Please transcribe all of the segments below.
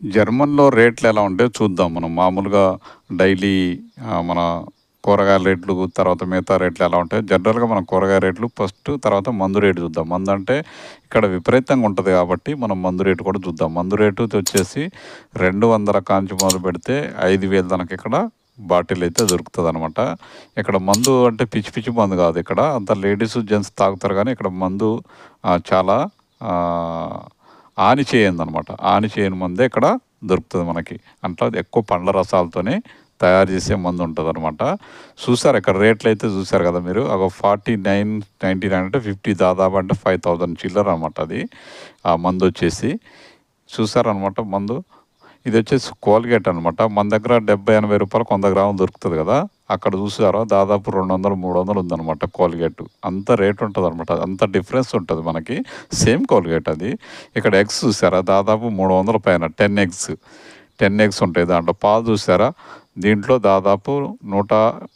జర్మన్‌లో రేట్లు ఎలా ఉంటాయో చూద్దాం మనం. మామూలుగా డైలీ మన కూరగాయల రేట్లు, తర్వాత మిగతా రేట్లు ఎలా ఉంటాయో జనరల్‌గా మనం కూరగాయ రేట్లు ఫస్ట్ తర్వాత మందు రేటు చూద్దాం. మందంటే ఇక్కడ విపరీతంగా ఉంటుంది కాబట్టి మనం మందు రేటు కూడా చూద్దాం. మందు రేటు వచ్చేసి 200 కాంచి మొదలుపెడితే 5000 దాకా ఇక్కడ బాటిల్ అయితే దొరుకుతుంది అనమాట ఇక్కడ మందు అంటే పిచ్చి పిచ్చి మందు కాదు ఇక్కడ. అంత లేడీస్, జెంట్స్ తాగుతారు కానీ ఇక్కడ మందు చాలా ఆహ్, హాని చేయనిదనమాట. హాని చేయని మందే ఇక్కడ దొరుకుతుంది మనకి. అంటే ఎక్కువ పండ్ల రసాలతోనే తయారు చేసే మందు ఉంటుంది అనమాట చూసారు ఇక్కడ రేట్లయితే చూసారు కదా మీరు. ఒక ఫార్టీ నైన్ నైంటీ నైన్ అంటే 50 దాదాపు అంటే 5000 చిల్లర అనమాట అది. ఆ మందు వచ్చేసి చూసారనమాట మందు. ఇది వచ్చేసి కోల్‌గేట్ అనమాట. మన దగ్గర రూ. 70, 80 100 గ్రాములు దొరుకుతుంది కదా! అక్కడ చూసారా దాదాపు రెండు వందల మూడు వందలు ఉందన్నమాట కోల్‌గేట్. అంత రేట్ అనమాట అంత డిఫరెన్స్ ఉంటుంది మనకి. సేమ్ కోల్‌గేట్ అది. ఇక్కడ ఎగ్స్ చూసారా దాదాపు 300 పైన 10 ఎగ్స్. 10 ఎగ్స్ ఉంటాయి దాంట్లో. పాలు చూసారా దీంట్లో దాదాపు నూట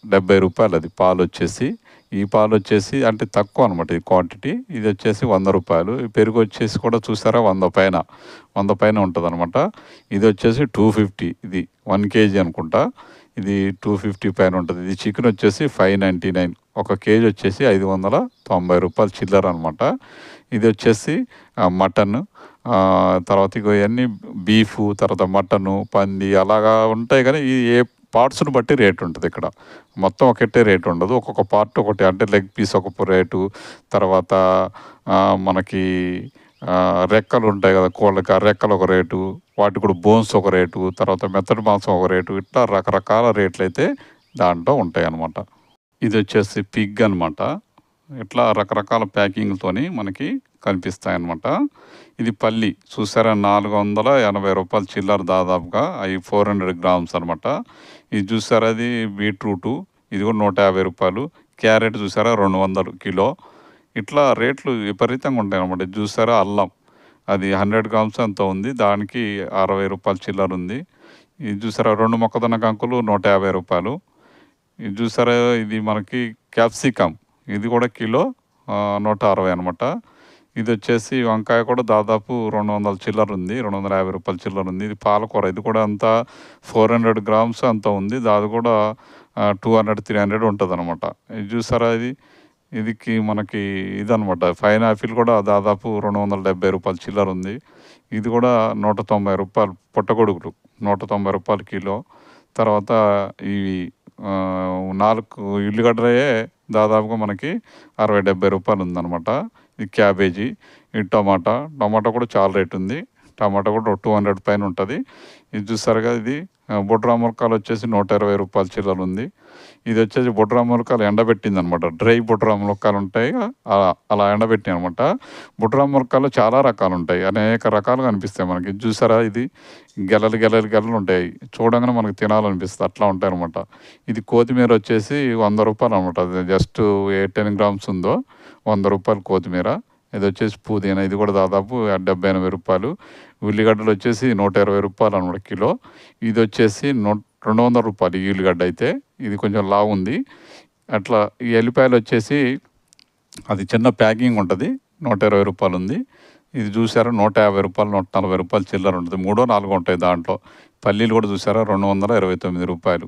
డెబ్బై రూపాయలు అది పాలొచ్చేసి. ఈ పాలొచ్చేసి అంటే తక్కువ అనమాట ఈ క్వాంటిటీ. ఇది వచ్చేసి వంద రూపాయలు ఈ పెరుగొచ్చేసి కూడా చూసారా వంద పైన. వంద పైన ఉంటుందనమాట ఇది వచ్చేసి టూ ఫిఫ్టీ ఇది వన్ కేజీ అనుకుంటా. ఇది 250 పైన ఉంటుంది ఇది చికెన్ వచ్చేసి 599 ఒక కేజీ వచ్చేసి ఐదు వందల తొంభై రూపాయలు చిల్లర అనమాట. ఇది వచ్చేసి మటన్ తర్వాత ఇక ఇవన్నీ బీఫు, తర్వాత మటను, పంది అలాగా ఉంటాయి కానీ ఈ ఏ పార్ట్స్ను బట్టి రేట్ ఇక్కడ మొత్తం ఒకటే రేట్ ఉండదు. ఒక్కొక్క పార్ట్ ఒకటి అంటే లెగ్ పీస్ ఒక రేటు. తర్వాత మనకి రెక్కలు ఉంటాయి కదా కోళ్ళకి. ఆ రెక్కలు ఒక రేటు. వాటికి కూడా బోన్స్ ఒక రేటు. తర్వాత మెత్తడి మాంసం ఒక రేటు. ఇట్లా రకరకాల రేట్లయితే దాంట్లో ఉంటాయి అనమాట ఇది వచ్చేసి పిగ్ అనమాట. ఇట్లా రకరకాల ప్యాకింగ్‌తోని మనకి కనిపిస్తాయన్నమాట. ఇది పల్లి చూసారా నాలుగు వందల ఎనభై రూపాయలు చిల్లర దాదాపుగా. అవి ఫోర్ హండ్రెడ్ గ్రామ్స్ అనమాట. ఇది చూసారా అది బీట్రూటు. ఇది కూడా రూ. 150. క్యారెట్ చూసారా 200 కిలో. ఇట్లా రేట్లు విపరీతంగా ఉంటాయనమాట. ఇది చూసారా అల్లం. అది 100 గ్రామ్స్ ఎంతో ఉంది. దానికి అరవై రూపాయలు చిల్లర ఉంది ఇది చూసారా రెండు మొక్కజొన్న కంకులు రూ. 150. ఇది చూసారా ఇది మనకి క్యాప్సికమ్. ఇది కూడా కిలో నూట అరవై అనమాట. ఇది వచ్చేసి వంకాయ కూడా దాదాపు రెండు వందల చిల్లర ఉంది రెండు వందల యాభై రూపాయల చిల్లర ఉంది ఇది పాలకూర. ఇది కూడా అంతా 400 గ్రామ్స్ అంత ఉంది. దాది కూడా టూ హండ్రెడ్ త్రీ హండ్రెడ్ ఉంటుంది అనమాట ఇది చూసారా ఇది. ఇదికి మనకి ఇదనమాట. ఆపిల్ కూడా దాదాపు రెండు వందల డెబ్బై రూపాయలు చిల్లర ఉంది ఇది కూడా నూట తొంభై రూపాయలు పుట్టగొడుగులు. రూ. 190 కిలో. తర్వాత ఇవి ఆహ్, 4 ఉల్లిగడ్డలే దాదాపుగా మనకి అరవై డెబ్బై రూపాయలు ఉందనమాట. ఇది క్యాబేజీ. ఈ టమాటా. టమాటా కూడా చాలా రేట్ ఉంది. టమాటా కూడా 200 పైన ఉంటుంది ఇది చూసారుగా ఇది ఆహ్, బొడ్రాయి మిరపకాయలు వచ్చేసి రూ. 120 చిల్లరుంది. ఇదొచ్చేసి బొడ్రాయి ఎండబెట్టింది అనమాట డ్రై బొడ్రాయి మిరపకాయలు ఉంటాయి అలా అలా ఎండబెట్టిననమాట. బొడ్రాయి మిరపకాయలో చాలా రకాలుంటాయి. అనేక రకాలు కనిపిస్తాయి మనకి. ఇది చూసారా ఇది గెలలు, గెలలు, గెలలు ఉంటాయి. చూడంగానే మనకు తినాలనిపిస్తుంది అట్లా ఉంటాయి అనమాట ఇది కొత్తిమీర వచ్చేసి వంద రూపాయలు అనమాట. అది జస్ట్ ఏ 10 గ్రామ్స్ ఉందో వంద రూపాయలు కొత్తిమీర. ఇది వచ్చేసి పుదీనా. ఇది కూడా దాదాపు డెబ్బై ఎనభై రూపాయలు ఉల్లిగడ్డలు వచ్చేసి నూట ఇరవై రూపాయలు అనమాట కిలో. ఇది వచ్చేసి నూ రూ. 200 ఈ ఉల్లిగడ్డ అయితే. ఇది కొంచెం లావుంది. అట్లా ఈ ఎల్లిపాయలు వచ్చేసి అది చిన్న ప్యాకింగ్ ఉంటుంది నూట ఇరవై రూపాయలు ఉంది. ఇది చూసారా నూట యాభై రూపాయలు నూట నలభై రూపాయలు చిల్లర ఉంటుంది మూడో, నాలుగో ఉంటాయి దాంట్లో. పల్లీలు కూడా చూసారా రెండు వందల ఇరవై తొమ్మిది రూపాయలు